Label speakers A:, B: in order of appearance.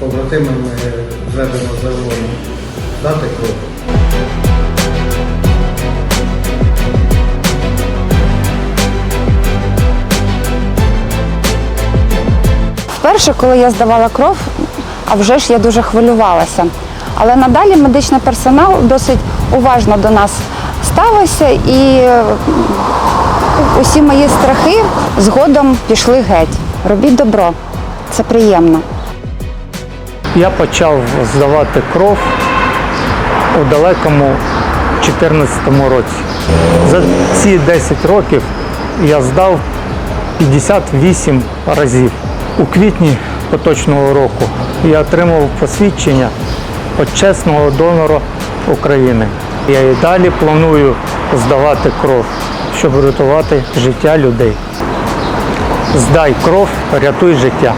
A: побратимами зведено загону. Дати кров.
B: Вперше, коли я здавала кров, а вже ж я дуже хвилювалася. Але надалі медичний персонал досить уважно до нас ставився і е, усі мої страхи згодом пішли геть. Робіть добро, це приємно.
C: Я почав здавати кров у далекому 2014 році. За ці 10 років я здав 58 разів. У квітні поточного року я отримав посвідчення почесного донора України. Я і далі планую здавати кров, щоб рятувати життя людей. Здай кров, рятуй життя.